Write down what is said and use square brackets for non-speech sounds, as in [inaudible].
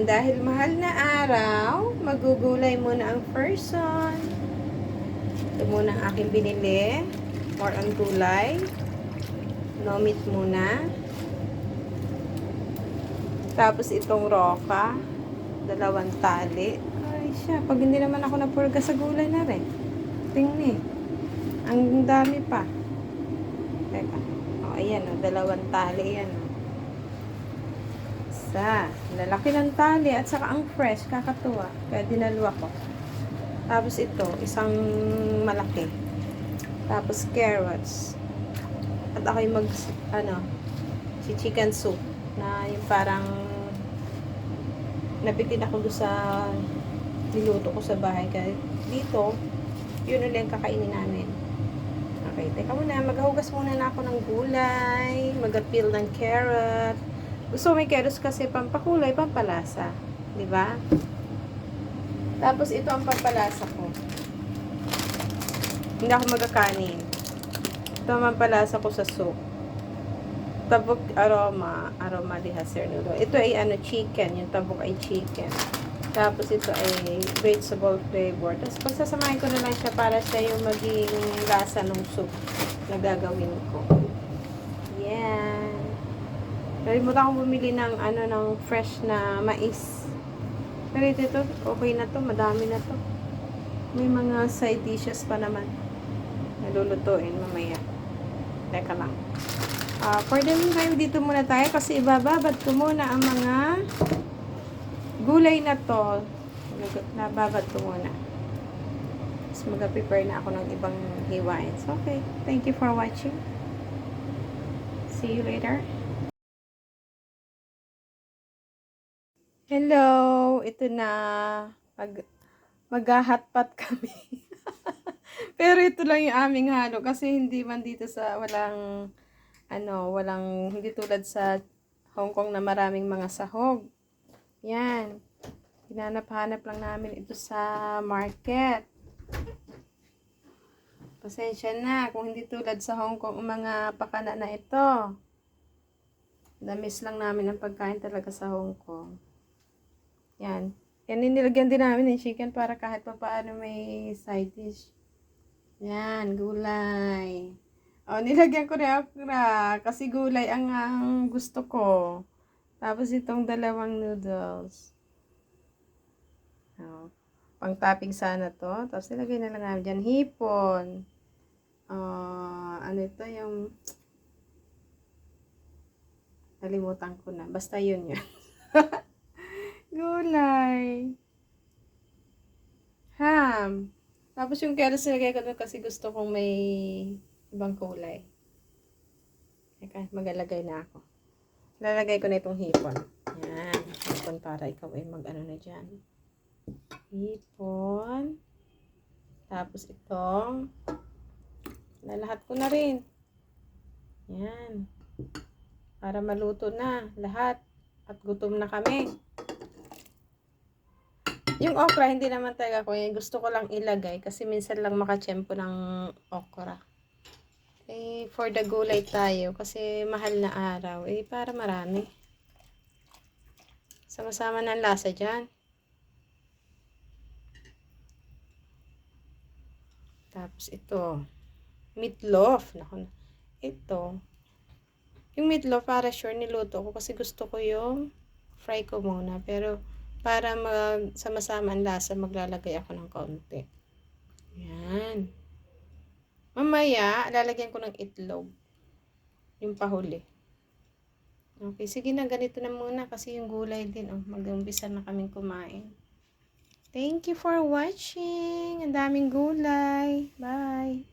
Ayan, dahil mahal na araw, magugulay muna ang person. Ito muna ang aking binili. More on gulay. No meat muna. Tapos itong roka. Dalawang tali. Ay siya, pag hindi naman ako napurga sa gulay na rin. Tingni. Ang dami pa. Teka. O, ayan o. Dalawang tali yan o. Isa. Lalaki ng tali at saka ang fresh. Kakatuwa. Kaya dinaluwa ko. Tapos ito. Isang malaki. Tapos carrots. At ako'y mag, ano, si chicken soup. Na yung parang nabitin ako doon sa niluto ko sa bahay. Kaya dito, yun ulit ang kakainin namin. Okay, teka muna. Maghugas muna na ako ng gulay. Mag-appeal ng carrot. Gusto may carrots kasi pampakulay, pampalasa. Di ba? Tapos ito ang pampalasa ko. Hindi ako magkakanin. Ito ang pampalasa ko sa soup. Tabok aroma, aroma de hacer noodle. Ito ay ano chicken, yung tabok ay chicken. Tapos ito ay vegetable flavor. Tapos pagsasamahin ko na lang siya para siya yung maging lasa ng soup na gagawin ko. Yan. Nalimutan akong bumili ng ano ng fresh na mais. Pero ito, ito okay na to, madami na to. May mga side dishes pa naman. Nalulutuin mamaya. Teka lang. Ah, for the meantime, dito muna tayo kasi ibababad ko muna ang mga gulay na to. Nababad ko muna. Tapos mag-prepare na ako ng ibang hiwain. So, okay. Thank you for watching. See you later. Hello! Ito na. Mag, mag-hotpot kami. [laughs] Pero ito lang yung aming halo kasi hindi man dito sa walang ano, walang hindi tulad sa Hong Kong na maraming mga sahog. Yan. Hinanap-hanap lang namin ito sa market. Pasensya na kung hindi tulad sa Hong Kong mga pakana na ito. Damis lang namin ang pagkain talaga sa Hong Kong. Yan. Yan nilagyan din namin ng chicken para kahit pa paano may side dish. Yan, gulay. O, nilagyan ko rin okra kasi gulay ang, ang gusto ko. Tapos itong dalawang noodles. O, pang topping sana to. Tapos nilagay na lang namin dyan hipon. Ah, ano ito yung nalimutan ko na. Basta yun yun. [laughs] Gulay. Ham. Tapos yung carrots nilagay ko doon kasi gusto kong may ibang kulay. Teka, magalagay na ako. Lalagay ko na itong hipon. Yan. Hipon para ikaw ay mag-ano na dyan. Hipon. Tapos itong lalahat ko na rin. Yan. Para maluto na lahat. At gutom na kami. Yung okra, hindi naman talaga ko. Eh, gusto ko lang ilagay kasi minsan lang makachempo ng okra. Eh, for the gulay tayo kasi mahal na araw. Eh, para marami. Sama-sama ng lasa dyan. Tapos ito. Meatloaf. Naku, ito. Yung meatloaf, para sure niluto ko kasi gusto ko yung fry ko muna. Pero, para mag sama-sama ang lasa, maglalagay ako ng kaunti. Yan. Mamaya, lalagyan ko ng itlog. Yung pahuli. Okay, sige na, ganito na muna kasi yung gulay din, oh, mag-umpisa na kaming kumain. Thank you for watching. Ang daming gulay. Bye.